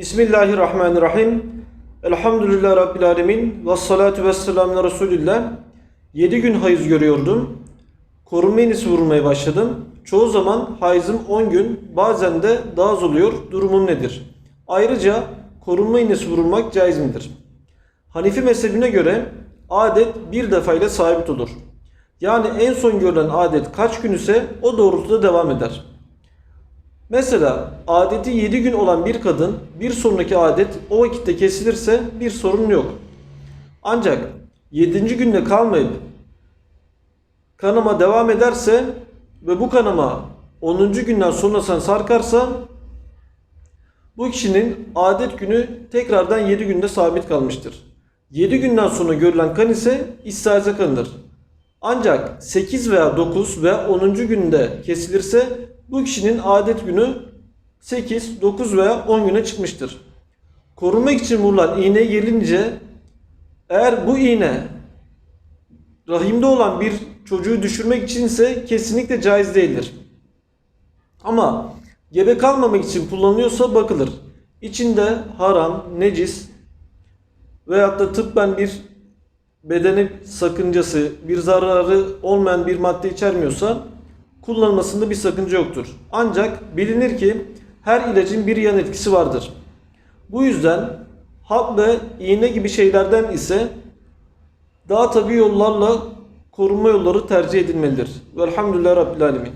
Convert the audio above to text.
Bismillahirrahmanirrahim. Elhamdülillah Rabbil Alemin. Ve salatu ve selamu Resulillah. 7 gün hayız görüyordum. Korunma iğnesi vurmaya başladım. Çoğu zaman hayızım 10 gün, bazen de daha az oluyor. Durumum nedir? Ayrıca korunma iğnesi vurulmak caiz midir? Hanifi mezhebine göre adet bir defa ile sabit olur. Yani en son görülen adet kaç gün ise o doğrultuda devam eder. Mesela adeti 7 gün olan bir kadın bir sonraki adet o vakitte kesilirse bir sorun yok. Ancak 7. günde kalmayıp kanama devam ederse ve bu kanama 10. günden sonrasına sarkarsa bu kişinin adet günü tekrardan 7 günde sabit kalmıştır. 7 günden sonra görülen kan ise istihaze kanıdır. Ancak 8 veya 9 veya 10. günde kesilirse bu kişinin adet günü 8, 9 veya 10 güne çıkmıştır. Korunmak için vurulan iğne gelince eğer bu iğne rahimde olan bir çocuğu düşürmek içinse kesinlikle caiz değildir. Ama gebe kalmamak için kullanılıyorsa bakılır. İçinde haram, necis veyahut da tıbben bir bedene sakıncası, bir zararı olmayan bir madde içermiyorsa kullanılmasında bir sakınca yoktur. Ancak bilinir ki her ilacın bir yan etkisi vardır. Bu yüzden hap ve iğne gibi şeylerden ise daha tabi yollarla korunma yolları tercih edilmelidir. Velhamdülillah Rabbil Alemin.